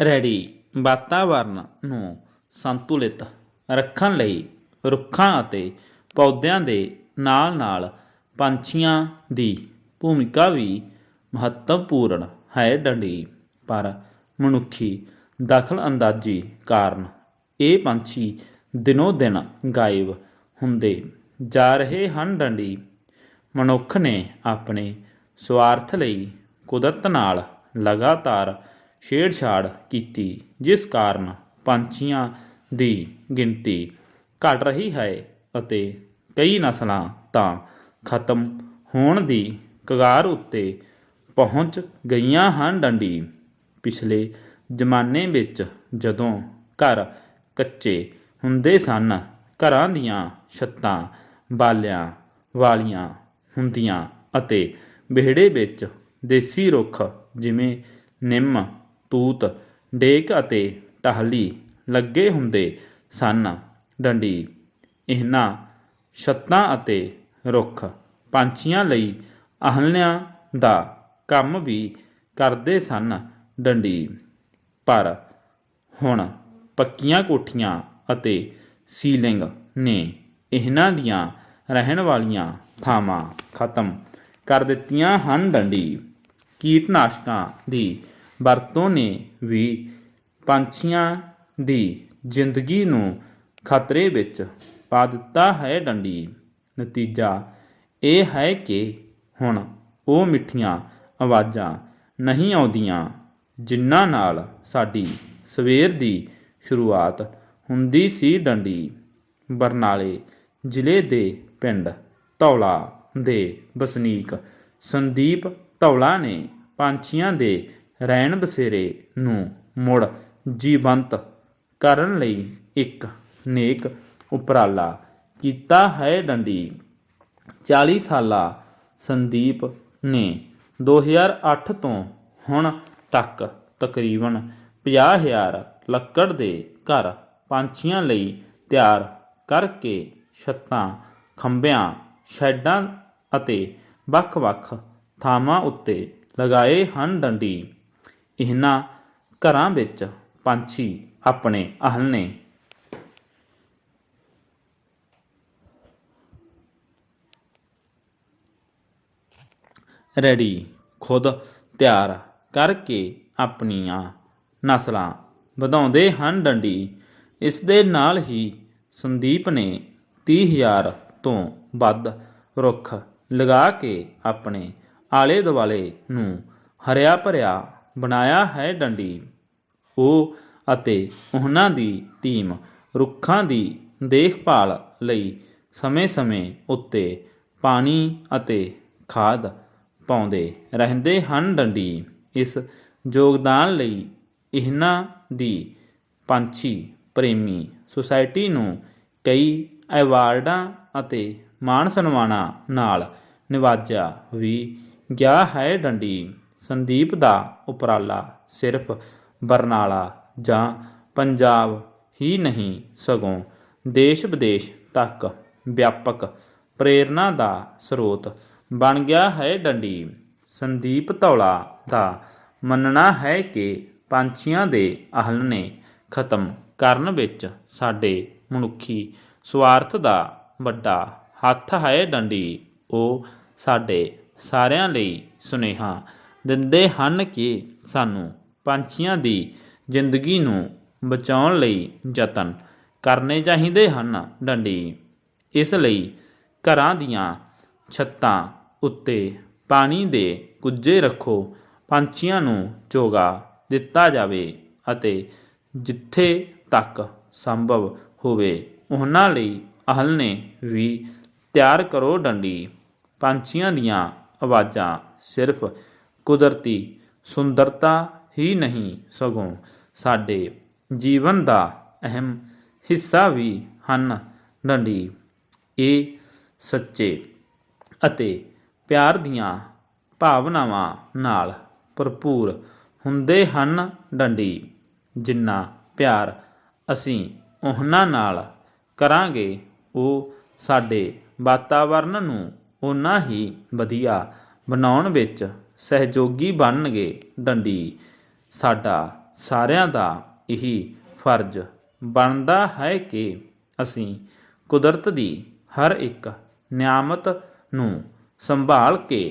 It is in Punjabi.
ਰੈਡੀ। ਵਾਤਾਵਰਨ ਨੂੰ ਸੰਤੁਲਿਤ ਰੱਖਣ ਲਈ ਰੁੱਖਾਂ ਅਤੇ ਪੌਦਿਆਂ ਦੇ ਨਾਲ-ਨਾਲ ਪੰਛੀਆਂ ਦੀ ਭੂਮਿਕਾ ਵੀ ਮਹੱਤਵਪੂਰਨ ਹੈ ਡੰਡੀ। ਪਰ ਮਨੁੱਖੀ ਦਖਲ-ਅੰਦਾਜ਼ੀ ਕਾਰਨ ਇਹ ਪੰਛੀ ਦਿਨੋ ਦਿਨ ਗਾਇਬ ਹੁੰਦੇ ਜਾ ਰਹੇ ਹਨ ਡੰਡੀ। ਮਨੁੱਖ ਨੇ ਆਪਣੇ ਸਵਾਰਥ ਲਈ ਕੁਦਰਤ ਨਾਲ ਲਗਾਤਾਰ ਛੇੜਛਾੜ ਕੀਤੀ, ਜਿਸ ਕਾਰਨ ਪੰਛੀਆਂ ਦੀ ਗਿਣਤੀ ਘਟ ਰਹੀ ਹੈ ਅਤੇ ਕਈ ਨਸਲਾਂ ਤਾਂ ਖਤਮ ਹੋਣ ਦੀ ਕਗਾਰ ਉੱਤੇ ਪਹੁੰਚ ਗਈਆਂ ਹਨ। ਡੰਡੀ ਪਿਛਲੇ ਜ਼ਮਾਨੇ ਵਿੱਚ ਜਦੋਂ ਘਰ ਕੱਚੇ ਹੁੰਦੇ ਸਨ, ਘਰਾਂ ਦੀਆਂ ਛੱਤਾਂ ਬਾਲਿਆਂ ਵਾਲੀਆਂ ਹੁੰਦੀਆਂ ਅਤੇ ਵਿਹੜੇ ਵਿੱਚ ਦੇਸੀ ਰੁੱਖ ਜਿਵੇਂ ਨਿੰਮ ਤੂਤ, ਡੇਕ ਅਤੇ ਟਾਹਲੀ ਲੱਗੇ ਹੁੰਦੇ ਸਨ। ਡੰਡੀ, ਇਹਨਾਂ ਛੱਤਾਂ ਅਤੇ ਰੁੱਖ ਪੰਛੀਆਂ ਲਈ ਆਹਲਿਆਂ ਦਾ ਕੰਮ ਵੀ ਕਰਦੇ ਸਨ ਡੰਡੀ। ਪਰ ਹੁਣ ਪੱਕੀਆਂ ਕੋਠੀਆਂ ਅਤੇ ਸੀਲਿੰਗ ਨੇ ਇਹਨਾਂ ਦੀਆਂ ਰਹਿਣ ਵਾਲੀਆਂ ਥਾਵਾਂ ਖਤਮ ਕਰ ਦਿੱਤੀਆਂ ਹਨ ਡੰਡੀ। ਕੀਟਨਾਸ਼ਕਾਂ ਦੀ ਵਰਤੋਂ ਨੇ ਵੀ ਪੰਛੀਆਂ ਦੀ ਜ਼ਿੰਦਗੀ ਨੂੰ ਖਤਰੇ ਵਿੱਚ ਪਾ ਦਿੱਤਾ ਹੈ ਡੰਡੀ। ਨਤੀਜਾ ਇਹ ਹੈ ਕਿ ਹੁਣ ਉਹ ਮਿੱਠੀਆਂ ਆਵਾਜ਼ਾਂ ਨਹੀਂ ਆਉਂਦੀਆਂ, ਜਿਨ੍ਹਾਂ ਨਾਲ ਸਾਡੀ ਸਵੇਰ ਦੀ ਸ਼ੁਰੂਆਤ ਹੁੰਦੀ ਸੀ ਡੰਡੀ। ਬਰਨਾਲੇ ਜ਼ਿਲ੍ਹੇ ਦੇ ਪਿੰਡ ਧੌਲਾ ਦੇ ਵਸਨੀਕ ਸੰਦੀਪ ਧੌਲਾ ਨੇ ਪੰਛੀਆਂ ਦੇ ਰਹਿਣ ਬਸੇਰੇ ਨੂੰ ਮੁੜ ਜੀਵੰਤ ਕਰਨ ਲਈ ਇੱਕ ਨੇਕ ਉਪਰਾਲਾ ਕੀਤਾ ਹੈ ਡੰਡੀ। 40 ਸਾਲਾ ਸੰਦੀਪ ਨੇ 2008 ਤੋਂ ਹੁਣ ਤੱਕ ਤਕਰੀਬਨ 50000 ਲੱਕੜ ਦੇ ਘਰ ਪੰਛੀਆਂ ਲਈ ਤਿਆਰ ਕਰਕੇ ਛੱਤਾਂ, ਖੰਭਿਆਂ, ਸ਼ੈੱਡਾਂ ਅਤੇ ਵੱਖ-ਵੱਖ ਥਾਵਾਂ ਉੱਤੇ ਲਗਾਏ ਹਨ ਡੰਡੀ। ਇਹਨਾਂ ਘਰਾਂ ਵਿੱਚ ਪੰਛੀ ਆਪਣੇ ਆਹਲਣੇ ਰੈਡੀ, ਖੁਦ ਤਿਆਰ ਕਰਕੇ ਆਪਣੀਆਂ ਨਸਲਾਂ ਵਧਾਉਂਦੇ ਹਨ ਡੰਡੀ। ਇਸ ਦੇ ਨਾਲ ਹੀ ਸੰਦੀਪ ਨੇ 30000 ਤੋਂ ਵੱਧ ਰੁੱਖ ਲਗਾ ਕੇ ਆਪਣੇ ਆਲੇ ਦੁਆਲੇ ਨੂੰ ਹਰਿਆ ਭਰਿਆ ਬਣਾਇਆ ਹੈ ਡੰਡੀ। ਉਹ ਅਤੇ ਉਹਨਾਂ ਦੀ ਟੀਮ ਰੁੱਖਾਂ ਦੀ ਦੇਖਭਾਲ ਲਈ ਸਮੇਂ-ਸਮੇਂ ਉੱਤੇ ਪਾਣੀ ਅਤੇ ਖਾਦ ਪਾਉਂਦੇ ਰਹਿੰਦੇ ਹਨ ਡੰਡੀ। ਇਸ ਯੋਗਦਾਨ ਲਈ ਇਹਨਾਂ ਦੀ ਪੰਛੀ ਪ੍ਰੇਮੀ ਸੁਸਾਇਟੀ ਨੂੰ ਕਈ ਐਵਾਰਡਾਂ ਅਤੇ ਮਾਣ ਸਨਮਾਨਾਂ ਨਾਲ ਨਿਵਾਜਿਆ ਵੀ ਗਿਆ ਹੈ ਡੰਡੀ। ਸੰਦੀਪ ਦਾ ਉਪਰਾਲਾ ਸਿਰਫ ਬਰਨਾਲਾ ਜਾਂ ਪੰਜਾਬ ਹੀ ਨਹੀਂ, ਸਗੋਂ ਦੇਸ਼ ਵਿਦੇਸ਼ ਤੱਕ ਵਿਆਪਕ ਪ੍ਰੇਰਣਾ ਦਾ ਸਰੋਤ ਬਣ ਗਿਆ ਹੈ ਡੰਡੀ। ਸੰਦੀਪ ਧੌਲਾ ਦਾ ਮੰਨਣਾ ਹੈ ਕਿ ਪੰਛੀਆਂ ਦੇ ਆਹਲਣੇ ਖਤਮ ਕਰਨ ਵਿੱਚ ਸਾਡੇ ਮਨੁੱਖੀ ਸਵਾਰਥ ਦਾ ਵੱਡਾ ਹੱਥ ਹੈ ਡੰਡੀ। ਉਹ ਸਾਡੇ ਸਾਰਿਆਂ ਲਈ ਸੁਨੇਹਾ ਦਿੰਦੇ ਹਨ ਕਿ ਸਾਨੂੰ ਪੰਛੀਆਂ ਦੀ ਜ਼ਿੰਦਗੀ ਨੂੰ ਬਚਾਉਣ ਲਈ ਯਤਨ ਕਰਨੇ ਚਾਹੀਦੇ ਹਨ ਡੰਡੀ। ਇਸ ਲਈ ਘਰਾਂ ਦੀਆਂ ਛੱਤਾਂ ਉੱਤੇ ਪਾਣੀ ਦੇ ਕੁੱਜੇ ਰੱਖੋ, ਪੰਛੀਆਂ ਨੂੰ ਚੋਗਾ ਦਿੱਤਾ ਜਾਵੇ ਅਤੇ ਜਿੱਥੇ ਤੱਕ ਸੰਭਵ ਹੋਵੇ ਉਹਨਾਂ ਲਈ ਆਹਲਣੇ ਵੀ ਤਿਆਰ ਕਰੋ ਡੰਡੀ। ਪੰਛੀਆਂ ਦੀਆਂ ਆਵਾਜ਼ਾਂ ਸਿਰਫ ਕੁਦਰਤੀ ਸੁੰਦਰਤਾ ਹੀ ਨਹੀਂ ਸਗੋਂ ਸਾਡੇ ਜੀਵਨ ਦਾ ਅਹਿਮ ਹਿੱਸਾ ਵੀ ਹਨ। ਡੰਡੀ। ਇਹ ਸੱਚੇ ਅਤੇ ਪਿਆਰ ਦੀਆਂ ਭਾਵਨਾਵਾਂ ਨਾਲ ਭਰਪੂਰ ਹੁੰਦੇ ਹਨ ਡੰਡੀ। ਜਿੰਨਾ ਪਿਆਰ ਅਸੀਂ ਉਹਨਾਂ ਨਾਲ ਕਰਾਂਗੇ, ਉਹ ਸਾਡੇ ਵਾਤਾਵਰਨ ਨੂੰ ਉਨਾ ਹੀ ਵਧੀਆ ਬਣਾਉਣ ਵਿੱਚ ਸਹਿਯੋਗੀ ਬਣਨਗੇ ਡੰਡੀ। ਸਾਡਾ ਸਾਰਿਆਂ ਦਾ ਇਹੀ ਫਰਜ਼ ਬਣਦਾ ਹੈ ਕਿ ਅਸੀਂ ਕੁਦਰਤ ਦੀ ਹਰ ਇੱਕ ਨਿਆਮਤ ਨੂੰ ਸੰਭਾਲ ਕੇ